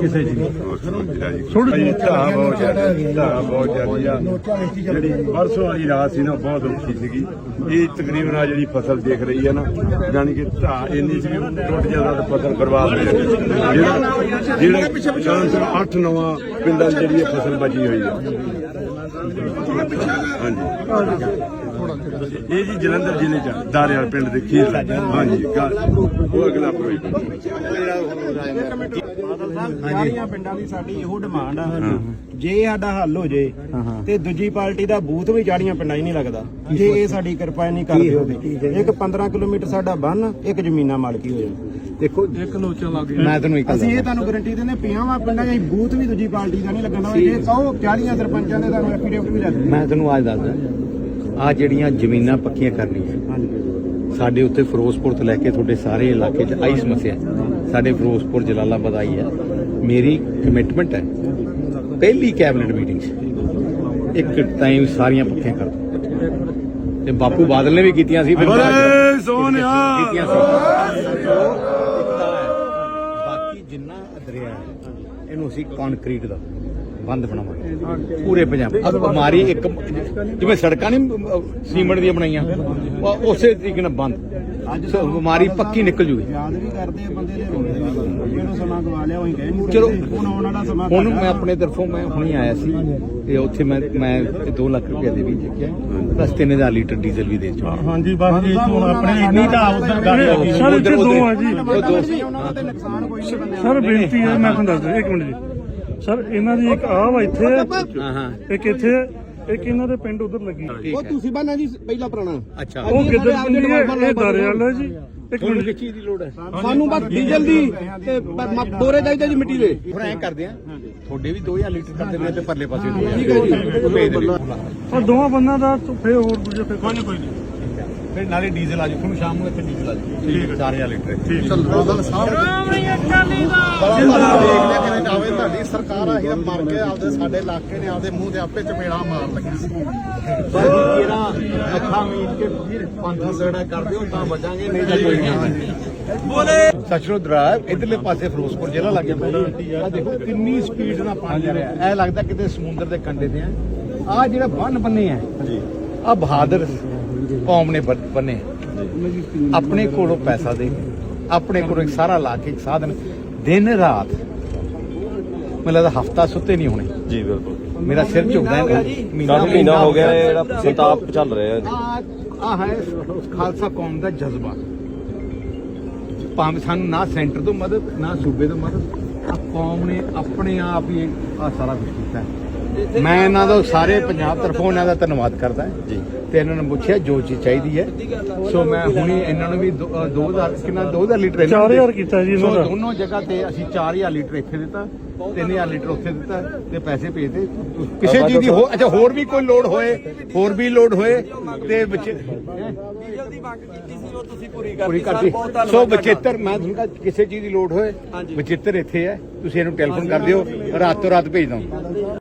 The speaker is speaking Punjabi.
ਕਿਸੇ ਜੀ ਥੋੜੀ ਜਿਹੀ ਧਾਂ ਬਹੁਤ ਜ਼ਿਆਦਾ ਧਾਂ ਬਹੁਤ ਜ਼ਿਆਦੀ ਆ। ਜਿਹੜੀ ਪਰਸੋਂ ਵਾਲੀ ਰਾਤ ਸੀ ਨਾ ਬਹੁਤ ਔਖੀ ਸੀਗੀ। ਇਹ ਤਕਰੀਬਨ ਆ ਜਿਹੜੀ ਫਸਲ ਦੇਖ ਰਹੀ ਹੈ ਨਾ ਯਾਨੀ ਕਿ ਧਾਂ ਇੰਨੀ ਸੀ ਵੀ ਟੁੱਟ ਜਾਂਦਾ ਤਾਂ ਫਸਲ ਬਰਬਾਦ ਹੋ ਜਿਹੜਾ ਚਾਂਸ 8 ਨਵਾਂ ਪਿੰਡਾਂ ਜਿਹੜੀ ਫਸਲ ਬਚੀ ਹੋਈ ਆ। ਹਾਂਜੀ। ਇਹ ਜੀ ਜਲੰਧਰ ਜ਼ਿਲ੍ਹੇ ਚ ਆ, ਦਾਰੇਵਾਲ ਪਿੰਡ ਦੇ ਖੀਰ ਹਾਂਜੀ ਉਹ ਅਗਲਾ ਪ੍ਰੋਜੈਕਟ। ਸਾਰੀਆਂ ਪਿੰਡਾਂ ਦੀ ਸਾਡੀ ਇਹੋ ਡਿਮਾਂਡ ਆ। ਜੇ ਸਾਡਾ ਹੱਲ ਹੋ ਜੇ ਤੇ ਦੂਜੀ ਪਾਰਟੀ ਦਾ ਬੂਥ ਵੀ ਜਾੜੀਆਂ ਪਿੰਡਾਂ 'ਚ ਨਹੀਂ ਲੱਗਦਾ। ਜੇ ਇਹ ਸਾਡੀ ਕਿਰਪਾ ਨਹੀਂ ਕਰਦੇ ਹੋਵੇ। ਇੱਕ 15 ਕਿਲੋਮੀਟਰ ਸਾਡਾ ਬੰਨ ਇੱਕ ਜ਼ਮੀਨਾਂ ਮਾਲਕੀ ਹੋ ਜਾਵੇ ਦੇਖੋ ਇੱਕ ਲੋਚਾ ਲੱਗ ਮੈਂ ਤੁਹਾਨੂੰ ਇੱਕ ਅਸੀਂ ਇਹ ਤੁਹਾਨੂੰ ਗਾਰੰਟੀ ਦਿੰਦੇ ਪਿਆਂ ਵਾ ਪਿੰਡਾਂ 'ਚ ਬੂਥ ਵੀ ਦੂਜੀ ਪਾਰਟੀ ਦਾ ਨਹੀਂ ਲੱਗਣਾ ਜੇ ਕਹੋ 40 ਸਰਪੰਚਾਂ ਦੇ ਤੁਹਾਨੂੰ ਐਫੀਡੇਵਿਟ ਵੀ ਲੱਗਦੇ ਮੈਂ ਤੁਹਾਨੂੰ ਅੱਜ ਦੱਸਦਾ। ਆ ਜਿਹੜੀਆਂ ਜ਼ਮੀਨਾਂ ਪੱਕੀਆਂ ਕਰਨੀਆਂ ਸਾਡੇ ਉੱਤੇ ਫਿਰੋਜ਼ਪੁਰ ਤੋਂ ਲੈ ਕੇ ਤੁਹਾਡੇ ਸਾਰੇ ਇਲਾਕੇ 'ਚ ਆਈ ਸਮੱਸਿਆ ਹੈ। ਸਾਡੇ ਫਿਰੋਜ਼ਪੁਰ ਜਲਾਲਾਬਾਦ ਆਈ ਹੈ। ਮੇਰੀ ਕਮਿਟਮੈਂਟ ਹੈ। ਪਹਿਲੀ ਕੈਬਨਿਟ ਮੀਟਿੰਗ 'ਚ ਇੱਕ ਟਾਈਮ ਸਾਰੀਆਂ ਪੱਕੀਆਂ ਕਰ ਤੇ ਬਾਪੂ ਬਾਦਲ ਨੇ ਵੀ ਕੀਤੀਆਂ ਸੀ ਫਿਰ ਕੀਤੀਆਂ ਸੀ। ਬਾਕੀ ਜਿੰਨਾ ਦਰਿਆ ਹੈ ਇਹਨੂੰ ਅਸੀਂ ਕੰਕਰੀਟ ਦਾ ਬੰਦ ਬਣਾਵਾਂਗੇ ਪੂਰੇ ਪੰਜਾਬ ਅਬ ਬਿਮਾਰੀ ਇੱਕ ਜਿਵੇਂ ਸੜਕਾਂ ਨਹੀਂ ਸੀਮੈਂਟ ਦੀਆਂ ਬਣਾਈਆਂ ਉਸੇ ਤਰੀਕੇ ਨਾਲ ਬੰਦ ਸੋ ਬਿਮਾਰੀ ਪੱਕੀ ਨਿਕਲ ਜੂਗੀ ਯਾਦ ਵੀ ਕਰਦੇ ਆ ਬੰਦੇ ਦੇ ਵੀ ਜਿਹੜਾ ਸਮਾਂ ਗਵਾ ਲਿਆ ਉਹੀ ਗਏ ਚਲੋ। ਹੁਣ ਆਉਣ ਵਾਲਾ ਸਮਾਂ ਹੁਣ ਆ। ਮੈਂ ਆਪਣੇ ਤਰਫੋਂ ਮੈਂ ਹੁਣੀ ਆਇਆ ਸੀ ਤੇ ਉੱਥੇ ਮੈਂ ਮੈਂ 2 ਲੱਖ ਰੁਪਏ ਦੇ ਵੀ ਚੱਕਿਆ ਪਲੱਸ 3000 ਲੀਟਰ ਡੀਜ਼ਲ ਵੀ ਦੇ ਚੁੱਕਾ ਹਾਂਜੀ ਬਸ ਜੀ ਹੁਣ ਆਪਣੇ ਇੰਨੀ ਤਾਂ ਉਧਰ ਗੱਲ ਆ ਗਈ ਸਰ, ਇੱਥੇ ਦੋ ਆ ਜੀ। ਉਹ ਦੋ ਉਹਨਾਂ ਦਾ ਤੇ ਨੁਕਸਾਨ ਕੋਈ ਨਹੀਂ ਬੰਦਿਆਂ ਸਰ ਬੇਨਤੀ ਹੈ ਮੈਂ ਤੁਹਾਨੂੰ ਦੱਸਦਾ ਇੱਕ ਮਿੰਟ ਜੀ ਸਰ ਇਹਨਾਂ ਦੀ ਇੱਕ ਆਹ ਵਾ ਇੱਥੇ ਹੈ, ਹਾਂ ਹਾਂ। ਇੱਕ ਇੱਥੇ ਹੈ, ਇੱਕ ਇਹਨਾਂ ਦੇ ਪਿੰਡ ਉਧਰ ਲੱਗੀ ਠੀਕ ਹੈ ਤੁਸੀਂ ਬਾਨਾ ਜੀ ਪਹਿਲਾ ਪੁਰਾਣਾ। ਅੱਛਾ। ਉਹ ਕਿੱਧਰ ਪਿੰਡੀ ਹੈ? ਇਹ ਦਰਿਆਲ ਹੈ ਜੀ। ਇੱਕ ਤੁਹਾਨੂੰ ਮਿੰਟ। ਕਿਸ ਚੀਜ਼ ਦੀ ਲੋੜ ਹੈ? ਸਾਨੂੰ ਬਸ ਡੀਜ਼ਲ ਦੀ ਤੇ ਬੋਰੇ ਚਾਹੀਦੇ ਜੀ ਮਿੱਟੀ ਦੇ। ਹੁਣ ਐਂ ਕਰਦੇ ਆ। ਤੁਹਾਡੇ ਵੀ 2000 ਲੀਟਰ ਕਰ ਦਿੰਦੇ ਆ ਤੇ ਪਰਲੇ ਪਾਸੇ ਠੀਕ ਹੈ ਜੀ। ਉਹ ਦੋਵਾਂ ਬੰਨਾਂ ਦਾ ਤਾਂ ਫੇਰ ਹੋਰ ਦੂਜੇ ਫੇਰ ਕੋਈ ਨਹੀਂ ਕੋਈ ਨਹੀਂ ਫਿਰ ਨਾਲੇ ਡੀਜ਼ਲ ਆ ਜਾਊ। ਤੁਹਾਨੂੰ ਸ਼ਾਮ ਨੂੰ ਇੱਥੇ ਡੀਜ਼ਲ ਆ ਜਾਊ। ਠੀਕ ਹੈ 4000 ਲੀਟਰ ਆਵੇ ਤੁਹਾਡੀ ਸਰਕਾਰ ਆਹੀ ਤਾਂ ਮਰ ਕੇ ਆਪਦੇ ਸਾਡੇ ਇਲਾਕੇ ਨੇ ਆਪਦੇ ਮੂੰਹ ਦੇ ਆਪੇ ਚਪੇੜਾ ਮਾਰ ਲੱਗੀ ਸੀ ਪਰ ਜਿਹੜਾ ਅੱਖਾਂ ਮੀਟ ਕੇ ਫਿਰ ਪੰਥਾ ਸੜਾ ਕਰ ਦਿਓ ਤਾਂ ਬਚਾਂਗੇ ਨਹੀਂ ਤਾਂ ਕੋਈ ਨਹੀਂ। ਬੋਲੇ। ਸਚਰੋ ਦਰਾਬ ਇਧਰਲੇ ਪਾਸੇ ਫਿਰੋਜ਼ਪੁਰ ਜ਼ਿਲ੍ਹਾ ਲੱਗ ਜਾਂਦਾ ਆ ਦੇਖੋ ਕਿੰਨੀ ਸਪੀਡ ਨਾਲ ਪਾਣੀ ਆ ਰਿਹਾ। ਐ ਲੱਗਦਾ ਕਿਤੇ ਸਮੁੰਦਰ ਦੇ ਕੰਢੇ ਤੇ ਆ। ਆ ਜਿਹੜਾ ਬੰਨ ਬੰਨੇ ਆ ਆ ਬਹਾਦਰ ਕੌਮ ਨੇ ਬੰਨੇ ਆਪਣੇ ਕੋਲੋਂ ਪੈਸਾ ਦੇ ਕੇ, ਆਪਣੇ ਕੋਲੋਂ ਇੱਕ ਸਾਰਾ ਲਾ ਕੇ ਇੱਕ ਸਾਧਨ। ਦਿਨ ਰਾਤ ਮੈਨੂੰ ਲੱਗਦਾ ਹਫਤਾ ਸੁੱਤੇ ਨਹੀਂ ਹੋਣੇ। ਜੀ ਬਿਲਕੁਲ। ਮੇਰਾ ਸਿਰ ਝੁਕਦਾ ਹੈ ਕਾਫੀ ਮਹੀਨਾ ਹੋ ਗਿਆ ਇਹ ਜਿਹੜਾ ਸੰਤਾਪ ਚੱਲ ਰਿਹਾ ਹੈ। ਆ ਆ ਹੈ ਖਾਲਸਾ ਕੌਮ ਦਾ ਜਜ਼ਬਾ। ਭਾਵੇਂ ਸਾਨੂੰ ਨਾ ਸੈਂਟਰ ਤੋਂ ਮਦਦ ਨਾ ਸੂਬੇ ਤੋਂ ਮਦਦ ਆ ਕੌਮ ਨੇ ਆਪਣੇ ਆਪ ਹੀ ਆ ਸਾਰਾ ਕੁਝ ਕੀਤਾ ਹੈ। ਮੈਂ ਇਹਨਾਂ ਦਾ ਸਾਰੇ ਪੰਜਾਬ ਤਰਫੋਂ ਇਹਨਾਂ ਦਾ ਧੰਨਵਾਦ ਕਰਦਾ ਜੀ। ਤੇ ਇਹਨਾਂ ਨੂੰ ਪੁੱਛਿਆ ਜੋ ਚੀਜ਼ ਚਾਹੀਦੀ ਹੈ। ਸੋ ਮੈਂ ਹੁਣੀ ਇਹਨਾਂ ਨੂੰ ਵੀ 2000 ਕਿੰਨਾ? 2000 ਲੀਟਰ ਇਹਨਾਂ ਨੂੰ 4000 ਕੀਤਾ ਜੀ ਇਹਨਾਂ ਸੋ ਦਾ। ਦੋਨੋਂ ਜਗ੍ਹਾ ਤੇ ਅਸੀਂ 4000 ਲੀਟਰ ਇੱਥੇ ਦਿੱਤਾ 3000 ਲੀਟਰ ਉੱਥੇ ਦਿੱਤਾ ਤੇ ਪੈਸੇ ਭੇਜਦੇ। ਕਿਸੇ ਚੀਜ਼ ਦੀ ਹੋ ਅੱਛਾ ਹੋਰ ਵੀ ਕੋਈ ਲੋਡ ਹੋਏ ਹੋਰ ਵੀ ਲੋਡ ਹੋਏ ਤੇ ਵਿੱਚ ਪੂਰੀ ਕਰਤੀ ਸੋ ਬਚੇਤਰ ਮੈਂ ਤੁਹਾਨੂੰ ਕਿਹਾ ਕਿਸੇ ਚੀਜ਼ ਦੀ ਲੋਡ ਹੋਏ ਬਚੇਤਰ ਇੱਥੇ ਹੈ। ਤੁਸੀਂ ਇਹਨੂੰ ਟੈਲੀਫੋਨ ਕਰ ਦਿਓ ਰਾਤੋਂ ਰਾਤ ਭੇਜ ਦਵਾਂ